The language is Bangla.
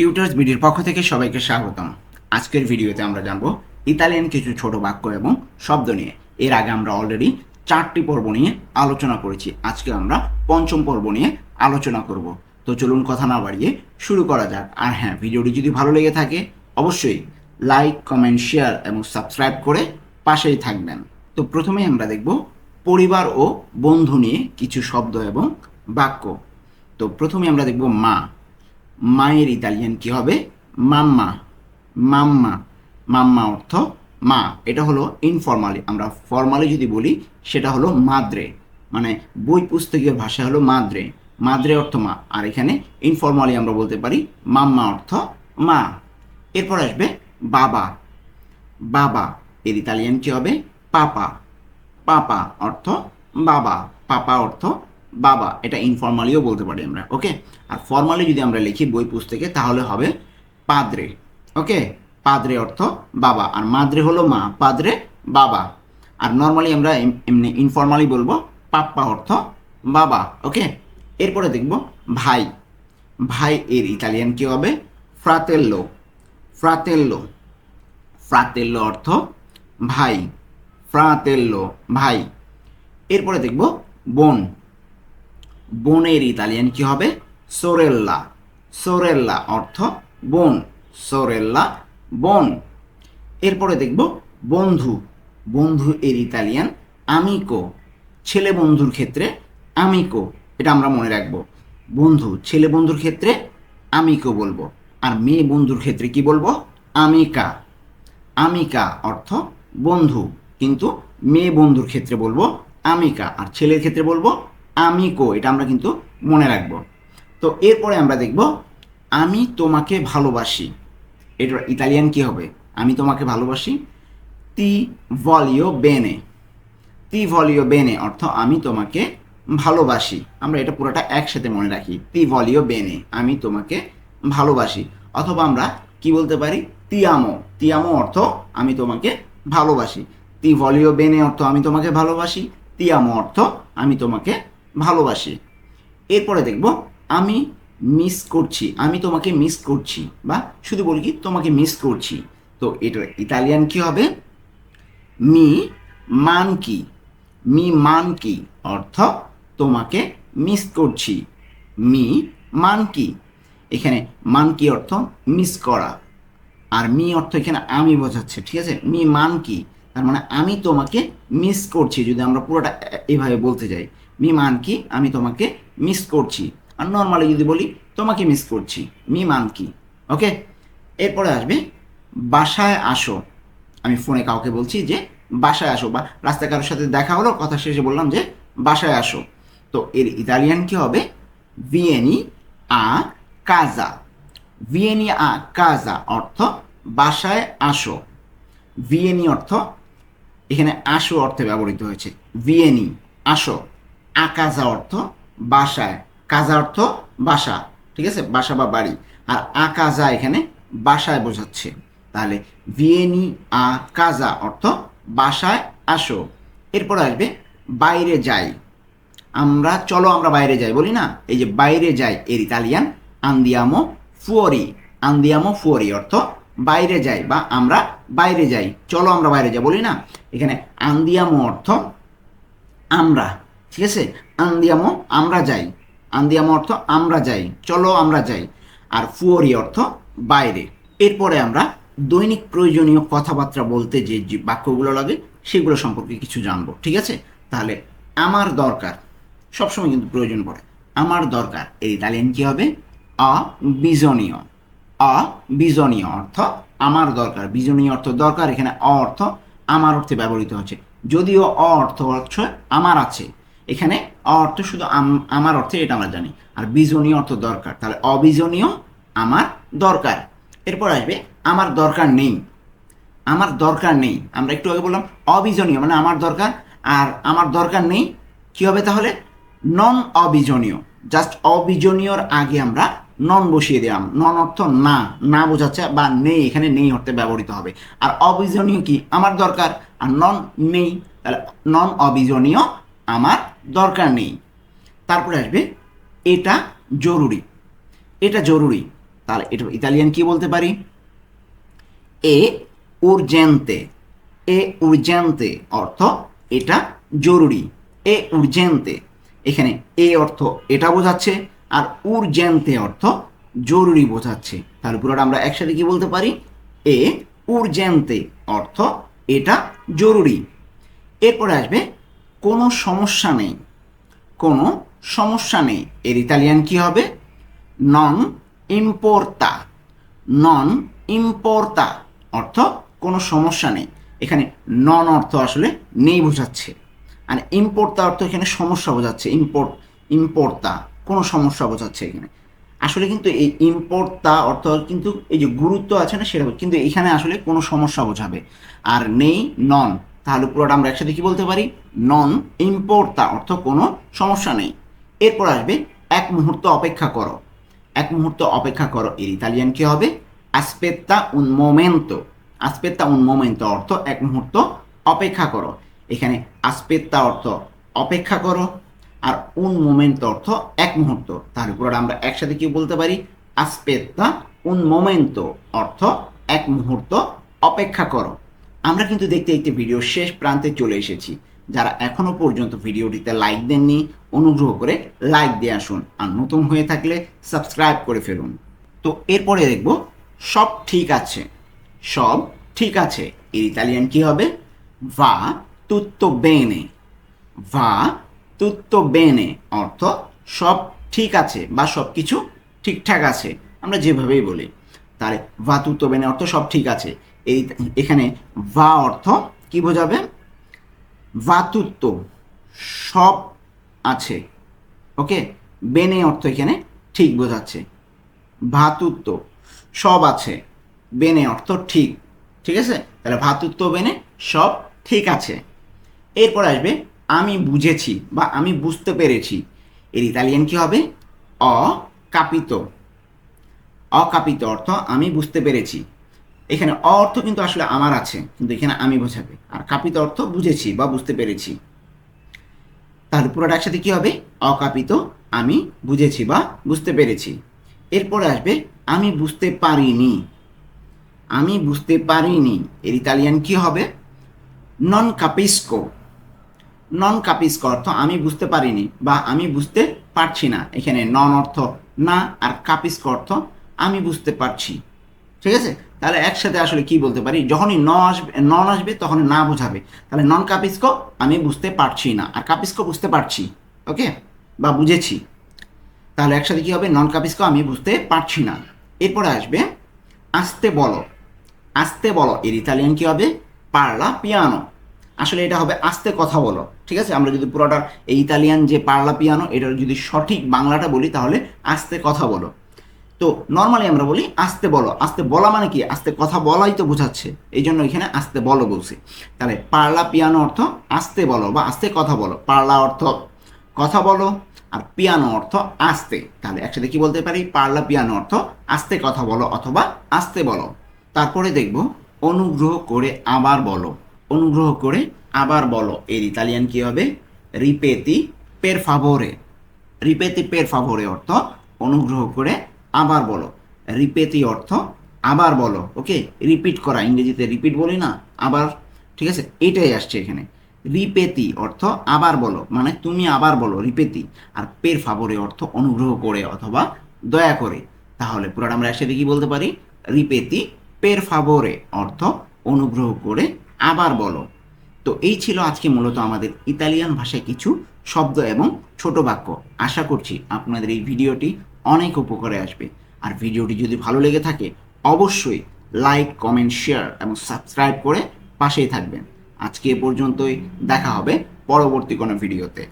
টিউটার্স ভিডিওর পক্ষ থেকে সবাইকে স্বাগতম। আজকের ভিডিওতে আমরা জানব ইতালিয়ান কিছু ছোট বাক্য এবং শব্দ নিয়ে। এর আগে আমরা অলরেডি চারটি পর্ব নিয়ে আলোচনা করেছি। আজকে আমরা পঞ্চম পর্ব নিয়ে আলোচনা করব। তো চলুন কথা না বাড়িয়ে শুরু করা যাক। আর হ্যাঁ ভিডিওটি যদি ভালো লেগে থাকে, অবশ্যই লাইক কমেন্ট শেয়ার এবং সাবস্ক্রাইব করে পাশেই থাকবেন। তো প্রথমে আমরা দেখব পরিবার ও বন্ধু নিয়ে কিছু শব্দ এবং বাক্য। তো প্রথমে আমরা দেখব মা। মায়ের ইতালিয়ান কি হবে? মাম্মা। মাম্মা। মাম্মা অর্থ মা। এটা হলো ইনফর্মালি আমরা ফর্মালি যদি বলি, সেটা হলো মাদ্রে। মানে বই পুস্তকীয় ভাষা হলো মাদ্রে। মাদ্রে অর্থ মা। আর এখানে ইনফর্মালি আমরা বলতে পারি মাম্মা অর্থ মা। এরপর আসবে বাবা। বাবা। এর ইতালিয়ান কি হবে? পাপা। পাপা অর্থ বাবা। পাপা অর্থ বাবা, এটা ইনফর্মালিও বলতে পারি আমরা ওকে আর ফর্মালি যদি আমরা লিখি বই পুস্তকে, তাহলে হবে পাদ্রে ওকে পাদ্রে অর্থ বাবা, আর মাদ্রে হলো মা, পাদ্রে বাবা। আর নর্মালি আমরা এমনি ইনফর্মালি বলব পাপ্পা অর্থ বাবা ওকে এরপরে দেখব ভাই ভাই এর ইতালিয়ান কি হবে? ফ্রাতেল্লো ফ্রাতেল্লো ফ্রাতেল্লো অর্থ ভাই, ফ্রাতেল্লো ভাই। এরপরে দেখব বোন বোনের ইতালিয়ান কি হবে? সোরেল্লা। সোরেল্লা অর্থ বোন। সোরেল্লা বোন। এরপরে দেখব বন্ধু। বন্ধু এর ইতালিয়ান আমিকো ছেলে বন্ধুর ক্ষেত্রে আমিকো এটা আমরা মনে রাখব। বন্ধু, ছেলে বন্ধুর ক্ষেত্রে আমিকো বলব। আর মেয়ে বন্ধুর ক্ষেত্রে কি বলব? আমিকা আমিকা অর্থ বন্ধু। কিন্তু মেয়ে বন্ধুর ক্ষেত্রে বলব আমিকা আর ছেলের ক্ষেত্রে বলব আমিকো এটা আমরা কিন্তু মনে রাখব। তো এরপরে আমরা দেখব, আমি তোমাকে ভালোবাসি। এটা ইতালিয়ান কি হবে? আমি তোমাকে ভালোবাসি। তি ভলিও বেনে। তি ভলিও বেনে অর্থ আমি তোমাকে ভালোবাসি। আমরা এটা পুরোটা একসাথে মনে রাখি। তি ভলিও বেনে, আমি তোমাকে ভালোবাসি। অথবা আমরা কি বলতে পারি? তিয়ামো। তিয়ামো অর্থ আমি তোমাকে ভালোবাসি। তি ভলিও বেনে অর্থ আমি তোমাকে ভালোবাসি। তিয়ামো অর্থ আমি তোমাকে ভালোবাসি। এরপরে দেখব, আমি মিস করছি, আমি তোমাকে মিস করছি, বা শুধু বলি কি, তোমাকে মিস করছি। তো এটা ইতালিয়ান কি হবে? মি মান কি? মি মান কি? অর্থ তোমাকে মিস করছি। মি মান কি? এখানে মান কি অর্থ মিস করা। আর মি অর্থ এখানে আমি বোঝাচ্ছে, ঠিক আছে? মি মান কি? তার মানে আমি তোমাকে মিস করছি, যদি আমরা পুরোটা এভাবে বলতে যাই। মি মান কি? আমি তোমাকে মিস করছি। আর নর্মালি যদি বলি, তোমাকে মিস করছি। মি মান কি? ওকে এরপরে আসবে, বাসায় আসো। আমি ফোনে কাউকে বলছি যে, বাসায় আসো বা রাস্তায় কারোর সাথে দেখা হলো, কথা শেষে বললাম যে, বাসায় আসো। তো এর ইতালিয়ান কি হবে? ভিয়েনি আ কাজা ভিয়েনি আ কাজা অর্থ বাসায় আসো। ভিয়েনি অর্থ, এখানে আসো অর্থে ব্যবহৃত হয়েছে। ভিয়েনি আসো। আকাজা অর্থ বাসায়, কাজা অর্থ বাসা, ঠিক আছে? বাসা বা বাড়ি। আর আকাজা এখানে বাসায় বোঝাচ্ছে। তাহলে ভিয়েনি আ কাজা অর্থ বাসায় আসো। এরপর আসবে বাইরে যাই। আমরা, চলো আমরা বাইরে যাই, বলি না? এই যে বাইরে যাই, এর ইতালিয়ান আন্দিয়ামো ফুয়ারি। আন্দিয়ামো ফুয়ারি অর্থ বাইরে যাই বা আমরা বাইরে যাই। চলো আমরা বাইরে যাই, বলি না? এখানে আন্দিয়ামো অর্থ আমরা। ঠিক আছে? আন্দিয়ামো, আমরা যাই। আন্দিয়ামো অর্থ আমরা যাই। চলো আমরা যাই। আর ফুয়ারি অর্থ বাইরে। এরপরে আমরা দৈনিক প্রয়োজনীয় কথাবার্তা বলতে যে বাক্যগুলো লাগে, সেগুলো সম্পর্কে কিছু জানব, ঠিক আছে? তাহলে আমার দরকার, সবসময় কিন্তু প্রয়োজন পড়ে, আমার দরকার, এই ইতালিয়ান কি হবে? অবিজনীয় অবিজনীয় অর্থ আমার দরকার। বিজনীয় অর্থ দরকার, এখানে অ অর্থ আমার অর্থে ব্যবহৃত হচ্ছে। যদিও অ অর্থ হচ্ছে আমার আছে এখানে অর্থ শুধু আম- আমার অর্থে এটা আমরা জানি। আর বিজনীয় অর্থ দরকার। তাহলে অবিজনীয় আমার দরকার। এরপর আসবে, আমার দরকার নেই। আমার দরকার নেই। আমরা একটু আগে বললাম, অবিজনীয় মানে আমার দরকার। আর আমার দরকার নেই, কি হবে তাহলে? নন অবিজনীয়। জাস্ট অবিজনীয়র আগে আমরা নন বসিয়ে দিলাম। নন অর্থ না। না বোঝাচ্ছে বা নেই, এখানে নেই অর্থে ব্যবহৃত হবে। আর অবিজনীয় কি? আমার দরকার। আর নন নেই। তাহলে নন অবিজনীয় আমার দরকার নেই। তারপরে আসবে, এটা জরুরি। এটা জরুরি। তাহলে এটা ইতালিয়ান কি বলতে পারি? এ উর্জেন্তে এ উর্জেন্তে অর্থ এটা জরুরি। এ উর্জেন্তে এখানে এ অর্থ এটা বোঝাচ্ছে আর উর্জেন্তে অর্থ জরুরি বোঝাচ্ছে। তাহলে পুরোটা আমরা একসাথে কি বলতে পারি? এ উর্জেন্তে অর্থ এটা জরুরি। এরপরে আসবে কোনো সমস্যা নেই। কোনো সমস্যা নেই। এর ইতালিয়ান কি হবে? নন ইম্পোর্তা নন ইম্পোর্তা অর্থ কোনো সমস্যা নেই। এখানে নন অর্থ আসলে নেই বোঝাচ্ছে। আর ইম্পোর্তা অর্থ এখানে সমস্যা বোঝাচ্ছে। ইম্পোর্ট ইম্পোর্তা কোনো সমস্যা বোঝাচ্ছে এখানে। আসলে কিন্তু এই ইম্পোর্টটা অর্থ কিন্তু এই যে গুরুত্ব আছে না সেটা কিন্তু এখানে আসলে কোনো সমস্যা বোঝাবে। আর নেই নন তাহলে পুরোটা আমরা একসাথে কি বলতে পারি? নন ইম্পোর্টটা অর্থ কোনো সমস্যা নেই। এরপর আসবে, এক মুহূর্ত অপেক্ষা করো। এক মুহূর্ত অপেক্ষা করো, এর ইতালিয়ান কি হবে? আসপেত্তা উন মোমেন্তো আসপেত্তা উন মোমেন্তো অর্থ এক মুহূর্ত অপেক্ষা করো। এখানে আসপেত্তা অর্থ অপেক্ষা করো, আর উন মোমেন্ট অর্থ এক মুহূর্ত। তার উপর আমরা একসাথে কি বলতে পারি? আসপেত্তা উন মোমেন্ট অর্থ এক মুহূর্ত অপেক্ষা করো। আমরা কিন্তু দেখতে দেখতে ভিডিও শেষ প্রান্তে চলে এসেছি। যারা এখনও পর্যন্ত ভিডিওটিতে লাইক দেননি, অনুগ্রহ করে লাইক দিয়ে আসুন। আর নতুন হয়ে থাকলে সাবস্ক্রাইব করে ফেলুন। তো এরপরে দেখব, সব ঠিক আছে। সব ঠিক আছে। এর ইতালিয়ান কি হবে? ভা তুত্তো বেনে ভা তুত্তো বেনে অর্থ সব ঠিক আছে বা সব কিছু ঠিকঠাক আছে। আমরা যেভাবেই বলি। তাহলে ভা তুত্তো বেনে অর্থ সব ঠিক আছে। এই এখানে ভা অর্থ কি বোঝাবে? ভাতুত্ব সব আছে, ওকে? বেনে অর্থ এখানে ঠিক বোঝাচ্ছে। ভাতুত্ব সব আছে, বেনে অর্থ ঠিক ঠিক আছে? তাহলে ভাতুত্ব বেনে সব ঠিক আছে। এরপর আসবে আমি বুঝেছি বা আমি বুঝতে পেরেছি। এর ইতালিয়ান কি হবে? অকাপিত। অকাপিত অর্থ আমি বুঝতে পেরেছি। এখানে অর্থ কিন্তু আসলে আমার আছে, কিন্তু এখানে আমি বোঝাবে। আর কাপিত অর্থ বুঝেছি বা বুঝতে পেরেছি। তাহলে পুরোটা একসাথে কি হবে? অকাপিত আমি বুঝেছি বা বুঝতে পেরেছি। এরপরে আসবে, আমি বুঝতে পারিনি। আমি বুঝতে পারিনি। এর ইতালিয়ান কি হবে? নন কাপিস্কো নন কাপিস্কো অর্থ আমি বুঝতে পারিনি বা আমি বুঝতে পারছি না। এখানে নন অর্থ না আর কাপিস্কো অর্থ আমি বুঝতে পারছি। ঠিক আছে? তাহলে একসাথে আসলে কি বলতে পারি? যখনই ন আসবে নন আসবে তখন না বোঝাবে। তাহলে নন কাপিস্কো আমি বুঝতে পারছি না। আর কাপিস্কো বুঝতে পারছি ওকে বা বুঝেছি। তাহলে একসাথে কি হবে? নন কাপিস্কো আমি বুঝতে পারছি না। এরপরে আসবে, আসতে বলো। আসতে বলো। এর ইতালিয়ান কি হবে? পারলা পিয়ানো আসলে এটা হবে আস্তে কথা বলো, ঠিক আছে? আমরা যদি পুরোটা এই ইতালিয়ান যে পারলা পিয়ানো এটার যদি সঠিক বাংলাটা বলি, তাহলে আস্তে কথা বলো। তো নর্মালি আমরা বলি আস্তে বলো। আস্তে বলা মানে কি? আস্তে কথা বলাই তো বোঝাচ্ছে। এই জন্য এখানে আস্তে বলো বলছি। তাহলে পারলা পিয়ানো অর্থ আস্তে বলো বা আস্তে কথা বলো। পারলা অর্থ কথা বলো আর পিয়ানো অর্থ আস্তে। তাহলে একসাথে কি বলতে পারি? পারলা পিয়ানো অর্থ আস্তে কথা বলো অথবা আস্তে বলো। তারপরে দেখব, অনুগ্রহ করে আবার বলো। অনুগ্রহ করে আবার বলো। এর ইতালিয়ান কি হবে? রিপেতি পের ফাভোরে রিপেতি পের ফাভোরে অর্থ অনুগ্রহ করে আবার বলো। রিপেতি অর্থ, আবার বলো ওকে রিপিট করা, ইংরেজিতে রিপিট বলি না, আবার, ঠিক আছে? এটাই আসছে এখানে। রিপেতি অর্থ, আবার বলো মানে তুমি আবার বলো রিপেতি আর পের ফাবরে অর্থ অনুগ্রহ করে অথবা দয়া করে। তাহলে পুরাটা আমরা একসাথে কি বলতে পারি? রিপেতি পের ফাবরে অর্থ অনুগ্রহ করে আবার বলো। তো এই ছিল আজকে মূলত আমাদের ইতালিয়ান ভাষায় কিছু শব্দ এবং ছোট বাক্য। আশা করছি আপনাদের এই ভিডিওটি অনেক উপকারে আসবে। আর ভিডিওটি যদি ভালো লেগে থাকে, অবশ্যই লাইক কমেন্ট শেয়ার এবং সাবস্ক্রাইব করে পাশেই থাকবেন। আজকে এ পর্যন্তই, দেখা হবে পরবর্তী কোনো ভিডিওতে।